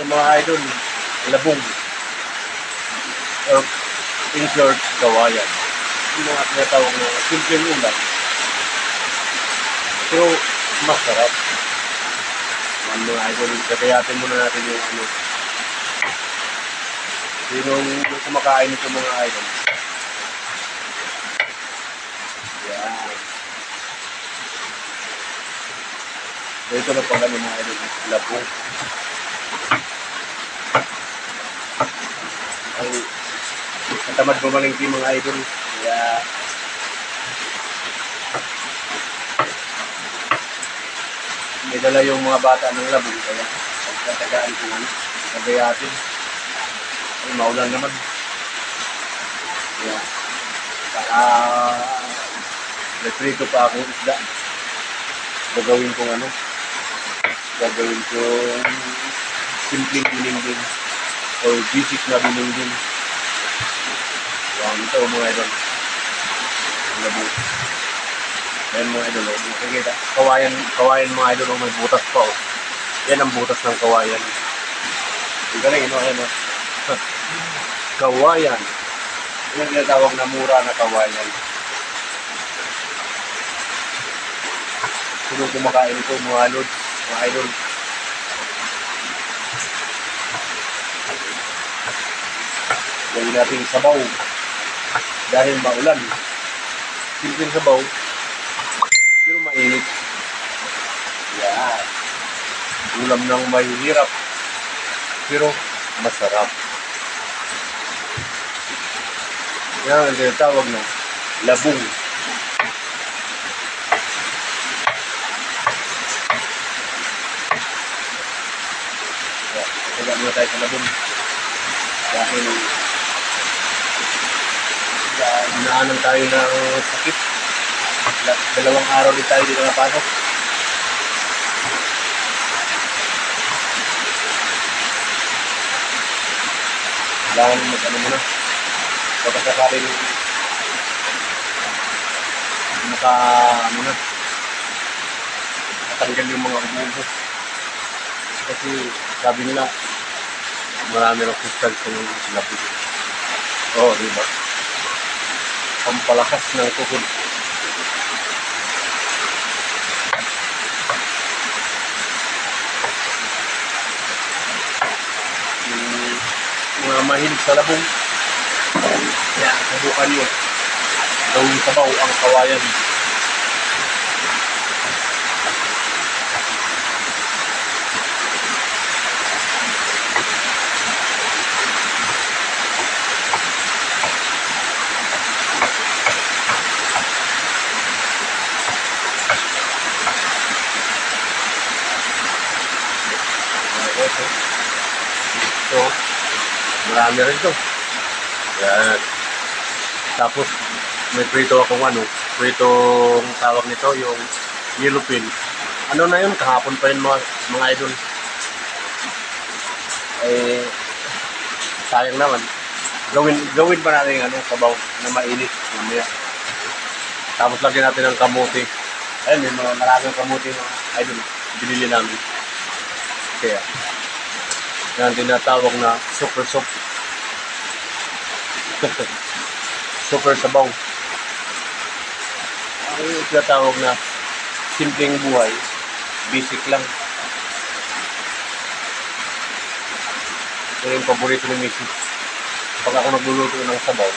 Ito mga idol, labong. Or in short, kawayan. Yung mga tinatawag na simpleng ulam. Pero masarap. Yan mga idol, kakayatin muna natin yung ano. Sino yung kumakain nito mga idol? Yan. Ito na pala mga idol, labong. Ang natamad bumalingki mga idol. Kaya may dala yung mga bata ng labong kaya pagkatagaan ko ano, kagayatin. Ay, maulan naman. Kaya, saka nagprito pa akong isda. Gagawin kong ano, gagawin kong simpleng bininding or basic na bininding. Yan, ito mga idol. Labo. Yan mga idol, oh. Nakikita. Kawayan, kawayan mga idol, oh, may butas pa oh. Yan ang butas ng kawayan. Ang galing, no? Yan, oh. kawayan. Yan ang tinatawag na mura na kawayan. Sino kumakain ito, mga lods, mga idol. Gawin natin sabaw. Dahil maulan. Simpleng sabaw. Pero mainit. Yan. Ulam ng mahihirap. Pero masarap. Yan ang tinatawag na labong. Yan. Taga muna tayo sa labong. Dahil naanan tayo ng sakit. Da- Dalawang araw din tayo dito napasok. Kailangan mag ano muna. Baka sakaling maka ano na matanggal yung mga ubo. Kasi sabi nila marami ng substance yung labog. Oo, oh, di ba? Pampalakas ng tuhod. Yung mga mahilig sa labong. Kaya, subukan nyo. Gawin sabaw ang kawayan. Ito. Marami rin to. Yan. Tapos, may prito akong ano, pritong tawag nito, yung yellow pin. Ano na yun? Kahapon pa yun mga, mga idol. Eh, sayang naman. Gawin, gawin pa natin ano, sabaw na mainit mamaya. Tapos lagyan natin ng kamuti. Ayun, may mga maraming kamuti mga idol. Binili namin. Kaya, ang tinatawag na super soup. super sabaw. Ang tinatawag na simpleng buhay, basic lang. Ito yung paborito ni Mrs. Pag ako nagluluto ng sabaw,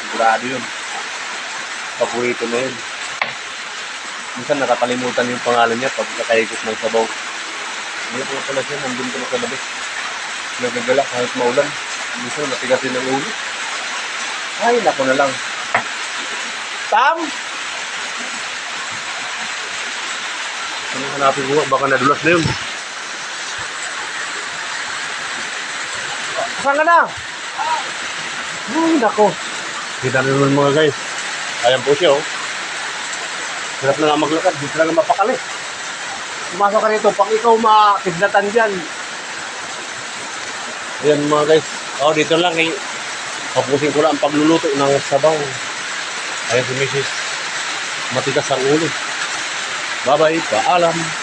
sigurado yun. Paborito na yun. Minsan nakakalimutan yung pangalan niya pag nakaikot ng sabaw. Hindi po pala siya, nandun ko na sa labas. Nagagala kahit maulan. Minsan matigasin ng ulo. Ay, nako na lang. Tam! Ano hanapin ko? Baka nadulas na yun. Saan ka na? Ay, nako. Kita na naman mga guys. Ayan po siya, oh. Hirap na nga maglakad. Di talaga mapakali. Pumasok ka rito. Pag ikaw makidlatan dyan. Ayan mga guys. Oh, dito lang eh. Tapusin ko lang ang pagluluto ng sabaw. Ayan si Mrs. Matigas ang ulo. Bye-bye. Paalam.